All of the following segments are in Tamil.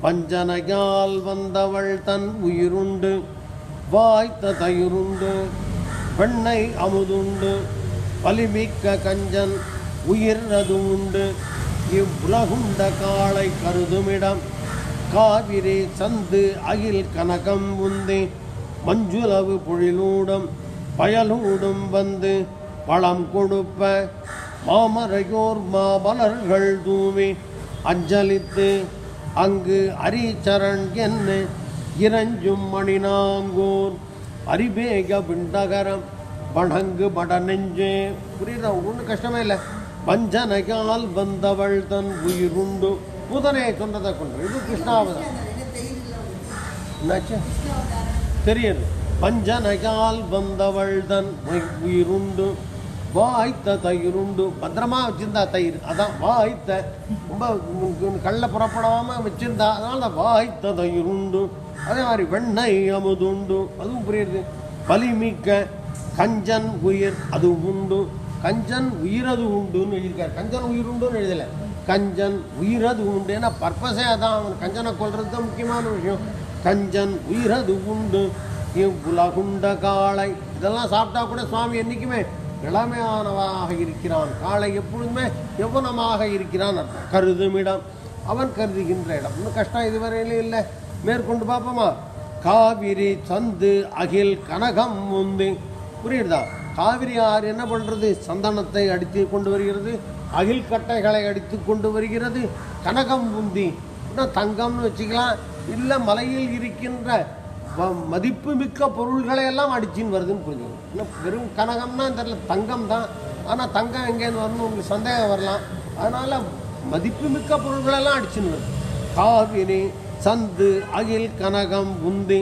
பஞ்சனையால் வந்தவள் தன் உயிருண்டு வாய்த்த தயிருண்டு பெண்ணை அமுதுண்டு வலிமிக்க கஞ்சன் உயிர்னது உண்டு இவ்வுலகுண்ட காளை கருதுமிடம் காவிரி சந்து அகில் கனகம் உந்தி மஞ்சுளவு பொழிலூடும் பயலூடும் வந்து பழம் கொடுப்ப மாமரையோர் மாபலர்கள் தூவி அஞ்சலித்து அங்கு அரிச்சரண் என்ன இறஞ்சும் மணினாங்கூர். அரிபேக பிண்டகரம் வணங்கு பட நெஞ்சே புரியுதா? ஒன்றும் கஷ்டமே இல்லை. வஞ்சனையால் வந்தவள் தன் உயிருண்டு. புதனே சொன்னதை கொண்டு இது கிருஷ்ணாவதம் என்னாச்சு? தெரியுது. வஞ்சனையால் வந்தவள் தன் உய்- உயிருண்டு. வாய்த்த தயிருண்டு பத்திரமா வச்சிருந்தா தயிர். அதான் வாய்த்த. ரொம்ப கள்ள புறப்படாம வச்சிருந்தா அதனால தான் வாய்த்த தயிருண்டு அதே மாதிரி வெண்ணெய் அமுதுண்டு அதுவும் புரியுது. வலிமிக்க கஞ்சன் உயிர் அது உண்டு. கஞ்சன் உயிரது உண்டுன்னு எழுதியிருக்காரு. கஞ்சன் உயிர் உண்டுன்னு எழுதலை. கஞ்சன் உயிரது உண்டு. ஏன்னா பர்பஸே அதான். அவன் கஞ்சனை கொள்றது தான் முக்கியமான விஷயம். கஞ்சன் உயிரது உண்டு. இவ்வுலகுண்ட காளை. இதெல்லாம் சாப்பிட்டா கூட சுவாமி என்றைக்குமே இளமையானவனாக இருக்கிறான். காளை எப்பொழுதுமே யௌவனமாக இருக்கிறான் அர்த்தம். கருதுமிடம் அவன் கருதுகின்ற இடம். இன்னும் கஷ்டம் இதுவரையிலும் இல்லை. மேற்கொண்டு பார்ப்போமா? காவிரி சந்து அகில் கனகம் உந்து. புரியுதா? காவிரி ஆறு என்ன பண்ணுறது சந்தனத்தை அடித்து கொண்டு வருகிறது. அகில் கட்டைகளை அடித்து கொண்டு வருகிறது. கனகம் உந்தி. தங்கம்னு வச்சுக்கலாம். இல்லை மலையில் இருக்கின்ற மதிப்புமிக்க பொருள்களை எல்லாம் அடிச்சின்னு வருதுன்னு புரிஞ்சுக்கணும். ஏன்னா வெறும் கனகம்னா தெரியல தங்கம் தான் ஆனால் தங்கம் எங்கேருந்து வரணும் உங்களுக்கு சந்தேகம் வரலாம். அதனால மதிப்புமிக்க பொருள்களெல்லாம் அடிச்சுன்னு வருது. காவிரி சந்து அகில் கனகம் உந்தி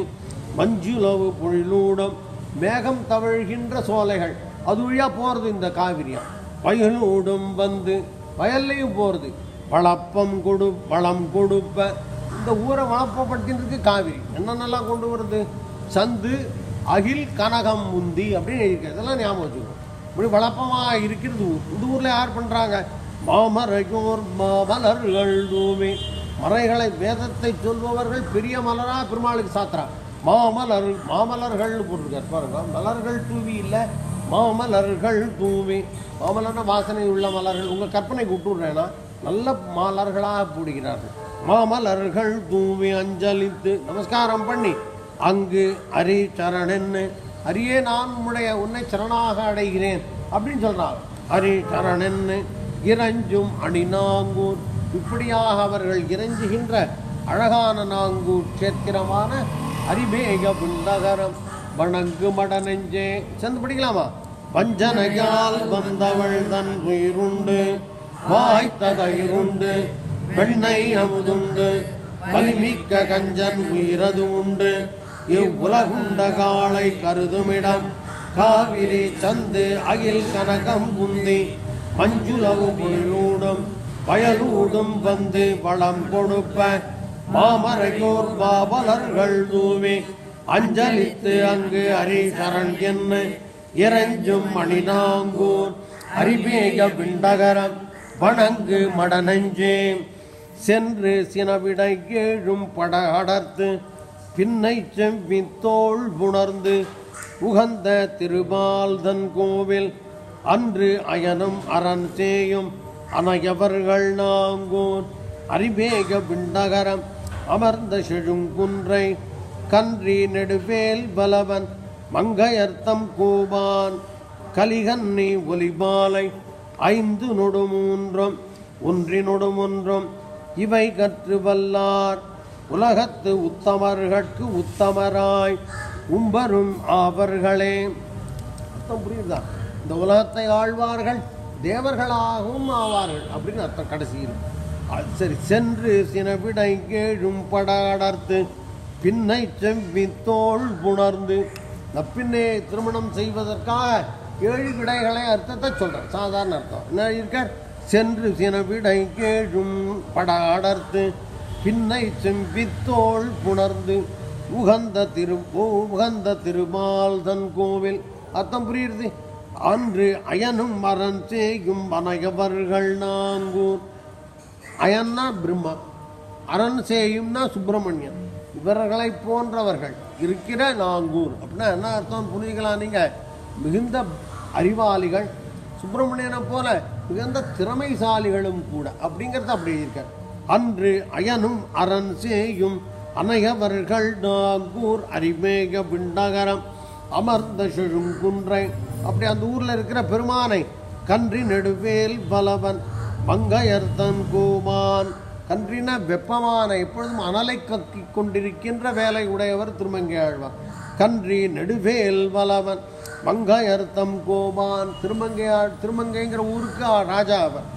மஞ்சுளவு பொழிலூடம் மேகம் தவழ்கின்ற சோலைகள். அது வழியாக போகிறது இந்த காவிரியா. வயலூடும் வந்து வயல்லையும் போகிறது வளப்பம் கொடு வளம் கொடுப்ப இந்த ஊரை வளப்பப்படுத்தினதுக்கு காவிரி. என்னென்னலாம் கொண்டு வருது? சந்து அகில் கனகம் முந்தி அப்படின்னு எழுதியிருக்காரு. இதெல்லாம் ஞாபகம் வச்சுக்கணும் இப்படி வளப்பமாக இருக்கிறது ஊர் இந்த ஊரில் யார் பண்ணுறாங்க மாமரையோர் மாமலர்கள் தூமி மறைகளை வேதத்தை சொல்பவர்கள் பெரிய மலராக பெருமாளுக்கு சாத்துறா மாமலர் மாமலர்கள்னு போட்டிருக்கார். பாருங்க மலர்கள் தூவி இல்லை மாமலர்கள் தூவி. மாமலர்னா வாசனை உள்ள மலர்கள். உங்கள் கற்பனை விட்டுடுறேன்னா நல்ல மலர்களாக போடுகிறார்கள் மாமலர்கள் தூவி அஞ்சலித்து நமஸ்காரம் பண்ணி அங்கு அரி சரணன்னு அரியே நான் உன்னுடைய உன்னை சரணாக அடைகிறேன் அப்படின்னு சொல்றாங்க அரி சரணன்னு இறஞ்சும் அணிநாங்கூர் இப்படியாக அவர்கள் இறைஞ்சுகின்ற அழகான நாங்கூர் கேத்திரமான அரிமேக புண்டகரம் வணங்கு மட நெஞ்சே சேர்ந்து படிக்கலாமா? வஞ்சனையால் வந்தவள் தன் உயிருண்டு வாய்த்த தயிருண்டு பெண்ணை அமுதுண்டு. வலிமிக்க கஞ்சன் உயிரது உண்டு இவ்வுலகுண்ட காலை கருதுமிடம். காவிரி சந்து அகில் கனகம் குந்தி மஞ்சுளவு பொருளூடும். வயலூடும் வந்து வளம் கொடுப்ப. மாமரையோர் பாபலர்கள் தூவி. அஞ்சலித்து அங்கு ஹரிசரன் என்ன. இறைஞ்சும் மணிநாங்கூர் அரிபேக பிண்டகரம் வணங்கு மடநெஞ்சே. சென்று சினவிடை ஏழும் பட அடர்த்து பின்னை செவ்வி தோல் புணர்ந்து உகந்த திருபால்தன் கோவில் அன்று அயனும் அரண் சேயும் அனையவர்கள் நாங்கூர். அரிவேக பிண்டகரம் அமர்ந்த செழுங்குன்றை கன்றி நெடுவேல் பலவன் மங்கையர்த்தம் கோபான் கலிகன்னி ஒலிபாலை ஐந்து நொடுமூன்றும் ஒன்றி நொடுமொன்றும் இவை கற்று வல்லார். உலகத்து உத்தமர்கட்கு உத்தமராய் உம்பரும் ஆவர்களே. அர்த்தம் புரியுதா? இந்த உலகத்தை ஆழ்வார்கள் தேவர்களாகவும் ஆவார்கள் அப்படின்னு அர்த்தம் கடைசியில். அது சரி சென்று சினவிடை கேழும் பட அடர்த்து பின்னை செவ்வி தோள் புணர்ந்து நப்பின்னே திருமணம் செய்வதற்காக ஏழு விடைகளை அர்த்தத்தை சொல்கிறார் சாதாரண அர்த்தம். என்ன இருக்கார் சென்று சினவிடை கேழும் பட அடர்த்து பின்னை செம்பித்தோள் புணர்ந்து உகந்த திரு உகந்த திருமால் தன் கோவில். அர்த்தம் புரியுது அன்று அயனும் மரன் செய்யும் அனையவர்கள் நாங்கூர் அயன்னா பிரம்மா அரண் செய்யும்னா சுப்பிரமணியன். இவர்களை போன்றவர்கள் இருக்கிற நாங்கூர் அப்படின்னா என்ன அர்த்தம்? புரிஞ்சுக்கலாம் நீங்க? மிகுந்த அறிவாளிகள் சுப்பிரமணியனை போல மிகுந்த திறமைசாலிகளும் கூட. அப்படிங்கிறத அப்படி இருக்கார். அன்று அயனும் அரண் சேயும் அனையவர்கள் நாங்கூர் அரிமேக பிண்டகரம் அமர்ந்த செழும் குன்றை. அப்படி அந்த ஊரில் இருக்கிற பெருமானை கன்றி நெடுவேல் பலவன் மங்கையர்தன் கோமான். கன்றின வெப்பமான எப்பொழுதும் அனலை கக்கி கொண்டிருக்கின்ற வேலை உடையவர் திருமங்கை ஆழ்வார் கன்றி நெடுவேல் வலவன் மங்கையர்த்தம் கோபான் திருமங்கையாழ் திருமங்கைங்கிற ஊருக்கு ராஜா அவர்.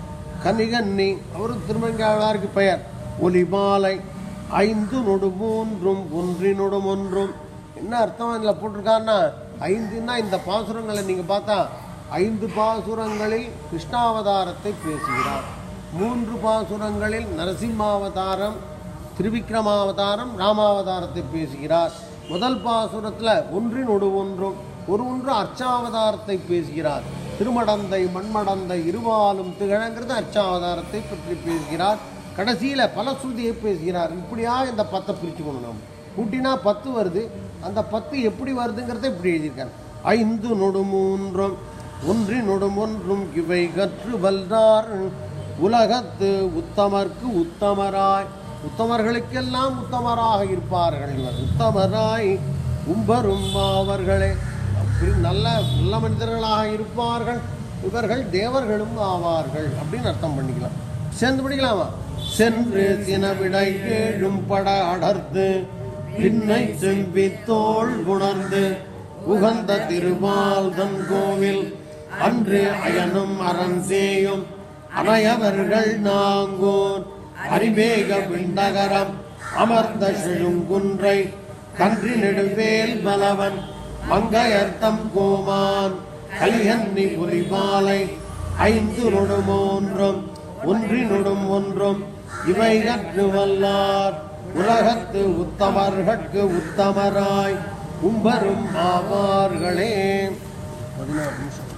கனிகன்னி அவரும் திருமங்கை ஆழ்வாருக்கு பெயர். ஒலிமாலை ஐந்து நொடு மூன்றும் ஒன்றினொடும் ஒன்றும் என்ன அர்த்தம் இதில் போட்டிருக்காருன்னா ஐந்துன்னா இந்த பாசுரங்களை நீங்கள் பார்த்தா ஐந்து பாசுரங்களில் கிருஷ்ணாவதாரத்தை பேசுகிறார். மூன்று பாசுரங்களில் நரசிம்மாவதாரம் திருவிக்ரமாவதாரம் ராமாவதாரத்தை பேசுகிறார். முதல் பாசுரத்தில் ஒன்றினொடு ஒன்றும் ஒரு ஒன்று அர்ச்சாவதாரத்தை பேசுகிறார். திருமடந்தை மண்மடந்தை இருவாலும் திகழங்கிறது அர்ச்சாவதாரத்தை பற்றி பேசுகிறார். கடைசியில் பலஸ்ருதியை பேசுகிறார். இப்படியா இந்த பத்தை பிரிச்சுக்கணும் நம்ம? கூட்டினா பத்து வருது. அந்த பத்து எப்படி வருதுங்கிறத இப்படி எழுதியிருக்கார். ஐந்து நொடு மூன்றும் ஒன்றினொடும் ஒன்றும் இவை கற்று வல்லார் உலகத்து உத்தமர்க்கு உத்தமராய் உத்தமர்களுக்கெல்லாம் உத்தமராக இருப்பார்கள். இவர் உத்தமராய் உம்பரும் அவர்களே. அப்படி நல்ல நல்ல மனிதர்களாக இருப்பார்கள். இவர்கள் தேவர்களும் ஆவார்கள் அப்படின்னு அர்த்தம் பண்ணிக்கலாம். சேர்ந்து படிக்கலாமா? சென்று சினவிடை கேழும் பட அடர்த்து பின்னை செம்பி தோல் உணர்ந்து உகந்த திருமால் தன் கோவில் அன்று அயனும் அரண்சேயும் அனையவர்கள் நாங்கோர் அரிமேக விண்ணகரம் அமர்ந்த செழுங்குன்றை கன்றி நெடுவேல் பலவன் மங்கையர்த்தம் கோமான் கலியன்னி புரிமாலை ஐந்து நொடும் ஒன்றும் ஒன்றி நொடும் ஒன்றும் இவை கற்று வல்லார். உலகத்து உத்தமர்கட்கு உத்தமராய் உம்பரும் ஆவார்களே. பதினாறு நிமிஷம்.